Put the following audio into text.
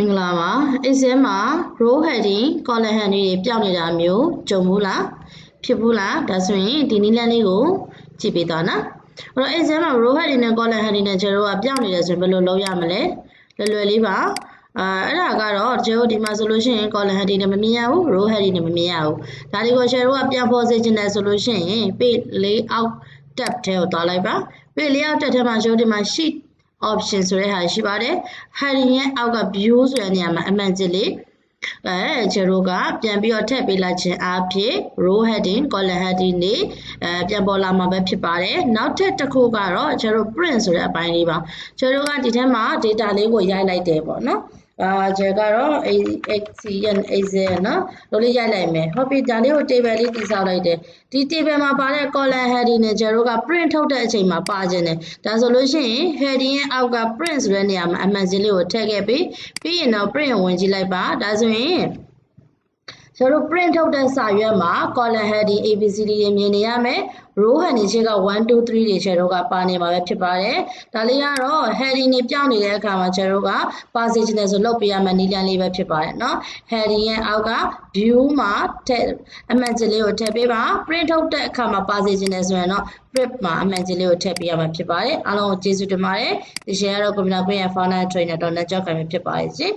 မင်္ဂလာပါ Excel မှာ row heading column heading တွေပြောင်းနေတာမျိုးကြုံဘူးလားဖြစ်ဘူးလားဒါဆိုရင်ဒီနည်းလမ်းလေးကိုကြည့်ပေးသွားနော်အဲ့တော့ Excel မှာ row heading နဲ့ column heading နဲ့ကျွန်တော်တို့ကပြောင်းနေတယ်ဆိုရင်ဘယ်လိုလုပ်ရမလဲလွယ်လွယ်လေးပါအာအဲ့ဒါကတော့ကျွန်တော်ဒီမှာဆိုလို့ရှိရင် column heading နဲ့မမြင်ရဘူး row heading နဲ့မမြင်ရဘူးဒါတွေကိုကျွန်တော်တို့ကပြန်ဖော်စေချင်တယ်ဆိုလို့ရှိရင် page layout tab ထဲကိုသွားလိုက်ပါ page layout tab ထဲမှာကျွန်တော်ဒီမှာ sheet option ဆိုတဲ့ဟာရှိပါတယ် heading ရဲ့အောက်က view ဆိုတဲ့နေရာမှာအမှန်ကြီးလေးအဲကျွန်တော်ကပြန်ပြီးတော့ထည့်ပေးလိုက်ခြင်းအဖြစ် row heading column heading တွေအဲပြန်ပေါ်လာမှာပဲဖြစ်ပါတယ်နောက်ထပ်တစ်ခုကတော့ကျွန်တော် print ဆိုတဲ့အပိုင်းလေးပါကျွန်တော်ကဒီထဲမှာ data လေးကိုရိုက်လိုက်တယ်ပေါ့နော် အာကျကတော့ AXN AZN နော်လို့လေးရိုက်လိုက်မယ်ဟုတ်ပြီဒါလေးကို table လေးတည်ဆောက်လိုက်တယ်ဒီ table မှာပါတဲ့ column heading နဲ့ကျတော့က print ထုတ်တဲ့အချိန်မှာပါခြင်းတယ်ဒါဆိုလို့ရှိရင် heading ရဲ့အောက်က print ဆိုတဲ့နေရာမှာအမှန်စင်းလေးကိုထည့်ခဲ့ပြီးပြီးရင်တော့ print ဝင်ကြည့်လိုက်ပါဒါဆိုရင် ကျွန်တော် print ထုတ်တဲ့စာရွက်မှာ column heading ABCD တွေမြင်နေရမယ် row heading ရှေ့က1 2 3တွေကျွန်တော်ကပါနေမှာပဲဖြစ်ပါတယ်ဒါလေးကတော့ heading တွေပြောင်းနေတဲ့အခါမှာကျွန်တော်က passage နဲ့ဆိုလုပ်ပြရမယ့်နည်းလမ်းလေးပဲဖြစ်ပါတယ်เนาะ heading ရဲ့အောက်က view မှာထည့်အမှန်ကြီးလေးကိုထည့်ပေးပါ print ထုတ်တဲ့အခါမှာ passage နဲ့ဆိုရင်တော့ print မှာအမှန်ကြီးလေးကိုထည့်ပေးရမှာဖြစ်ပါတယ်အားလုံးကိုကျေးဇူးတင်ပါတယ်ဒီ share ကတော့ computer ကွင်းရဲ့ founder trainer တော့လက်ကြောက်ခံဖြစ်ပါတယ်ရှင်